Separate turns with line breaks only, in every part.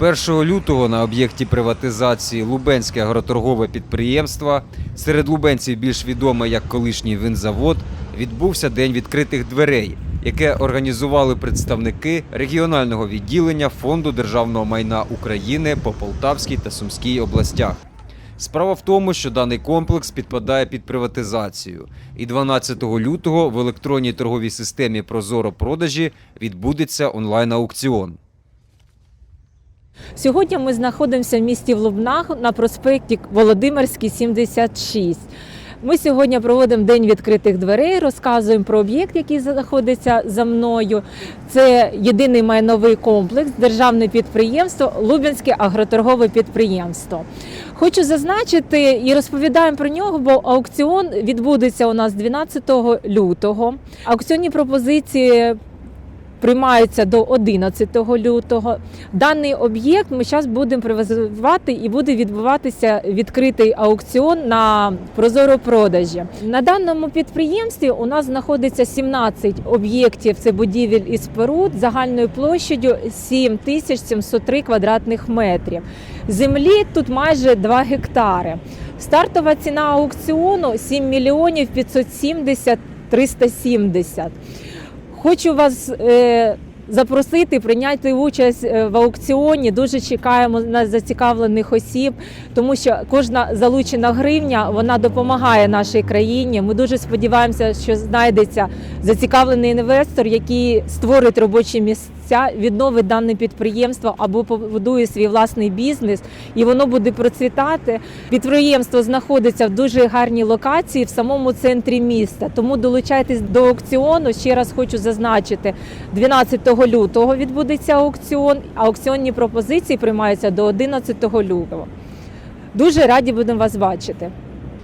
1 лютого на об'єкті приватизації Лубенське агроторгове підприємство, серед лубенців більш відоме як колишній винзавод, відбувся день відкритих дверей, яке організували представники регіонального відділення Фонду державного майна України по Полтавській та Сумській областях. Справа в тому, що даний комплекс підпадає під приватизацію, і 12 лютого в електронній торговій системі Прозоро продажі відбудеться онлайн-аукціон.
Сьогодні ми знаходимося в місті Влубнах на проспекті Володимирський, 76. Ми сьогодні проводимо день відкритих дверей, розказуємо про об'єкт, який знаходиться за мною. Це єдиний майновий комплекс, державне підприємство, Лубенське агроторгове підприємство. Хочу зазначити і розповідаємо про нього, бо аукціон відбудеться у нас 12 лютого. Аукціонні пропозиції приймаються до 11 лютого. Даний об'єкт ми зараз будемо привозувати і буде відбуватися відкритий аукціон на прозоро продажі. На даному підприємстві у нас знаходиться 17 об'єктів. Це будівель і споруд загальною площадю 7703 квадратних метрів. Землі тут майже 2 гектари. Стартова ціна аукціону 7 мільйонів 570 370. Хочу вас е, запросити прийняти участь е, в аукціоні. Дуже чекаємо на зацікавлених осіб, тому що кожна залучена гривня вона допомагає нашій країні. Ми дуже сподіваємося, що знайдеться зацікавлений інвестор, який створить робочі місця, відновить дане підприємство або побудує свій власний бізнес, і воно буде процвітати. Підприємство знаходиться в дуже гарній локації в самому центрі міста. Тому долучайтесь до аукціону. Ще раз хочу зазначити, 12 лютого відбудеться аукціон. Аукціонні пропозиції приймаються до 11 лютого. Дуже раді будемо вас бачити.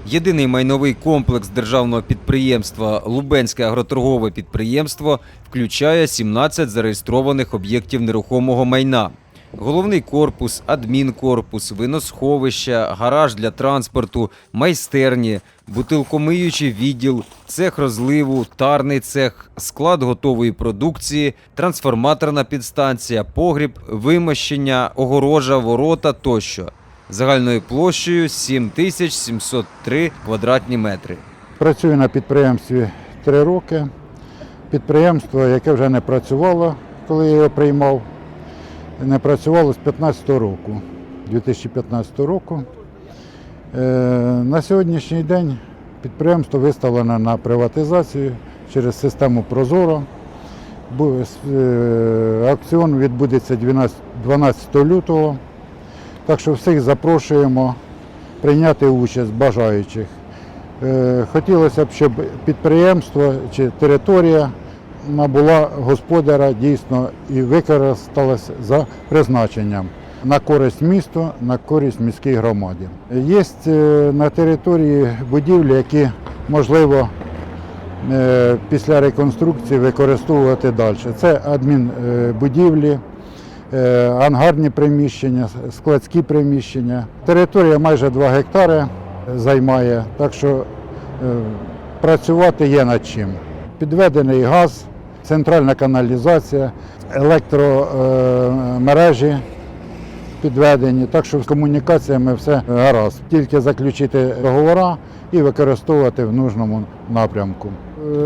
Єдиний майновий комплекс державного підприємства Лубенське агроторгове підприємство включає 17 зареєстрованих об'єктів нерухомого майна. Головний корпус, адмінкорпус, виносховище, гараж для транспорту, майстерні, бутилкомиючий відділ, цех розливу, тарний цех, склад готової продукції, трансформаторна підстанція, погріб, вимощення, огорожа, ворота тощо. Загальною площею 7703 квадратні метри.
Працюю на підприємстві три роки. Підприємство, яке вже не працювало, коли я його приймав, не працювало з 2015 року, 2015 року. Е, На сьогоднішній день підприємство виставлено на приватизацію через систему Прозоро. Е, Аукціон відбудеться 12 12 лютого. Так що всіх запрошуємо прийняти участь бажаючих. Е, Хотілося б, щоб підприємство чи територія набула господаря дійсно і використалась за призначенням на користь місту, на користь міській громаді. Є е, на території будівлі, які можливо е, після реконструкції використовувати далі. Це адмінбудівлі, ангарні приміщення, складські приміщення. Територія майже 2 гектари займає, так що е, працювати є над чим. Підведений газ, центральна каналізація, електромережі підведені, так що з комунікаціями все гаразд. Тільки заключити договори і використовувати в нужному напрямку.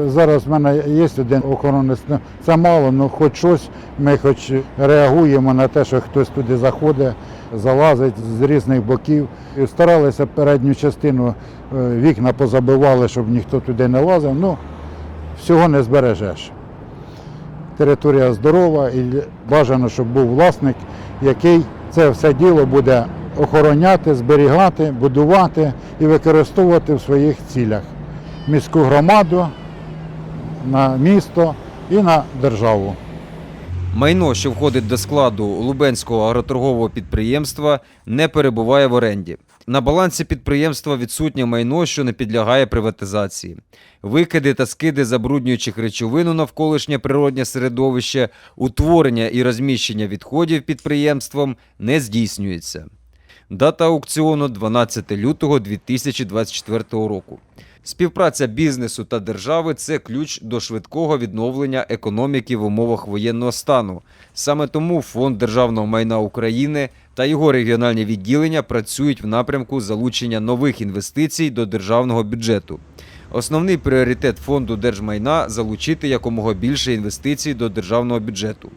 Зараз в мене є один охоронець, ну, це мало, але хоч щось, ми хоч реагуємо на те, що хтось туди заходить, залазить з різних боків. І старалися передню частину е, вікна позабивали, щоб ніхто туди не лазив. Ну, всього не збережеш. Територія здорова і бажано, щоб був власник, який це все діло буде охороняти, зберігати, будувати і використовувати в своїх цілях. Міську громаду, на місто і на державу.
Майно, що входить до складу Лубенського агроторгового підприємства, не перебуває в оренді. На балансі підприємства відсутнє майно, що не підлягає приватизації. Викиди та скиди забруднюючих речовин у навколишнє природнє середовище, утворення і розміщення відходів підприємством не здійснюється. Дата аукціону 12 лютого 2024 року. Співпраця бізнесу та держави це ключ до швидкого відновлення економіки в умовах воєнного стану. Саме тому Фонд державного майна України та його регіональні відділення працюють в напрямку залучення нових інвестицій до державного бюджету. Основний пріоритет фонду держмайна залучити якомога більше інвестицій до державного бюджету.